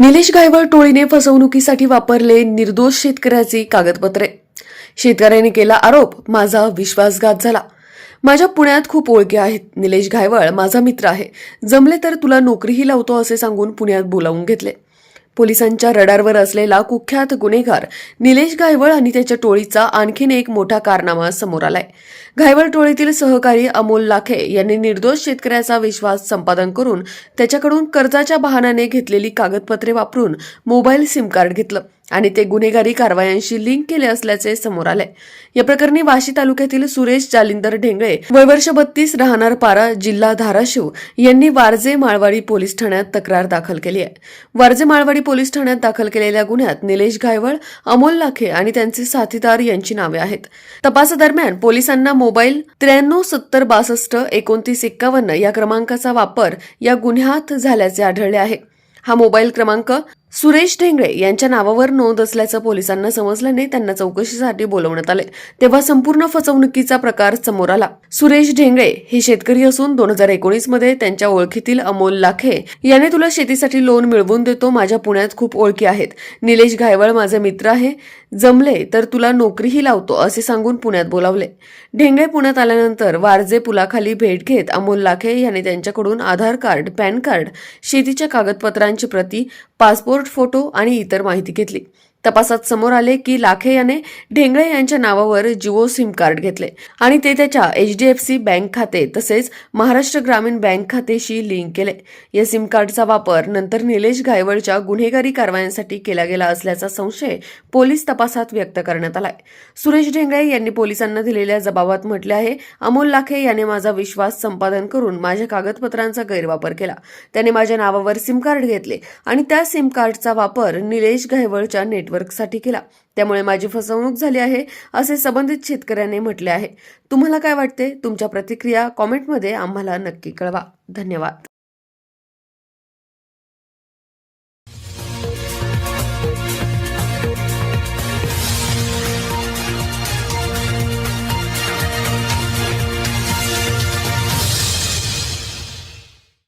निलेश गायवळ टोळीने फसवणुकीसाठी वापरले निर्दोष शेतकऱ्याची कागदपत्रे. शेतकऱ्याने केला आरोप माझा विश्वासघात झाला. माझ्या पुण्यात खूप ओळखी आहेत. निलेश घायवळ माझा मित्र आहे. जमले तर तुला नोकरीही लावतो असे सांगून पुण्यात बोलावून घेतले. पोलिसांच्या रडारवर असलेला कुख्यात गुन्हेगार निलेश घायवळ आणि त्याच्या टोळीचा आणखीन एक मोठा कारनामा समोर आलाय. घायवळ टोळीतील सहकारी अमोल लाखे यांनी निर्दोष शेतकऱ्याचा विश्वास संपादन करून त्याच्याकडून कर्जाच्या बहाण्याने घेतलेली कागदपत्रे वापरून मोबाईल सिम कार्ड घेतलं. आणि ते गुन्हेगारी कारवायांशी लिंक केले असल्याचे समोर आले या प्रकरणी वाशी तालुक्यातील सुरेश जालिंदर ढेंगळे वय वर्ष बत्तीस राहणार पारा जिल्हा धाराशिव यांनी वारजे माळवाडी पोलीस ठाण्यात तक्रार दाखल केली आहे. वारजे माळवाडी पोलीस ठाण्यात दाखल केलेल्या गुन्ह्यात निलेश घायवळ अमोल लाखे आणि त्यांचे साथीदार यांची नावे आहेत. तपासादरम्यान पोलिसांना मोबाईल त्र्याण्णव सत्तर बासष्ट एकोणतीस एक्कावन्न या क्रमांकाचा वापर या गुन्ह्यात झाल्याचे आढळले आहे. हा मोबाईल क्रमांक सुरेश ढेंगळे यांच्या नावावर नोंद असल्याचं पोलिसांना समजल्याने त्यांना चौकशीसाठी बोलवण्यात आले. तेव्हा संपूर्ण फसवणुकीचा प्रकार समोर आला. सुरेश ढेंगळे हे शेतकरी असून दोन हजार एकोणीसमध्ये त्यांच्या ओळखीतील अमोल लाखे याने तुला शेतीसाठी लोन मिळवून देतो माझ्या पुण्यात खूप ओळखी आहेत. निलेश घायवळ माझे मित्र आहे. जमले तर तुला नोकरीही लावतो असे सांगून पुण्यात बोलावले. ढेंगळे पुण्यात आल्यानंतर वारजे पुलाखाली भेट घेत अमोल लाखे याने त्यांच्याकडून आधार कार्ड पॅन कार्ड शेतीच्या कागदपत्रांची प्रती पासपोर्ट फोटो आणि इतर माहिती घेतली. तपासात समोर आले की लाखे याने ढेंगळे यांच्या नावावर जिओ सिम कार्ड घेतले. आणि ते त्याच्या H D F C bank खाते तसेच महाराष्ट्र ग्रामीण बँक खातेशी लिंक केले. या सिम कार्डचा वापर नंतर निलेश घायवळच्या गुन्हेगारी कारवायांसाठी केला गेला असल्याचा संशय पोलीस तपासात व्यक्त करण्यात आलाय. सुरेश ढेंगळे यांनी पोलिसांना दिलेल्या जबाबात म्हटले आहे अमोल लाखे याने माझा विश्वास संपादन करून माझ्या कागदपत्रांचा गैरवापर केला. त्याने माझ्या नावावर सिम कार्ड घेतले आणि त्या सिम कार्डचा वापर निलेश घायवळच्या नेटवर्कसाठी केला. त्यामुळे माझी फसवणूक झाली आहे असे संबंधित शेतकऱ्याने म्हटले आहे. तुम्हाला काय वाटते? तुमच्या प्रतिक्रिया कॉमेंटमध्ये आम्हाला नक्की कळवा. धन्यवाद.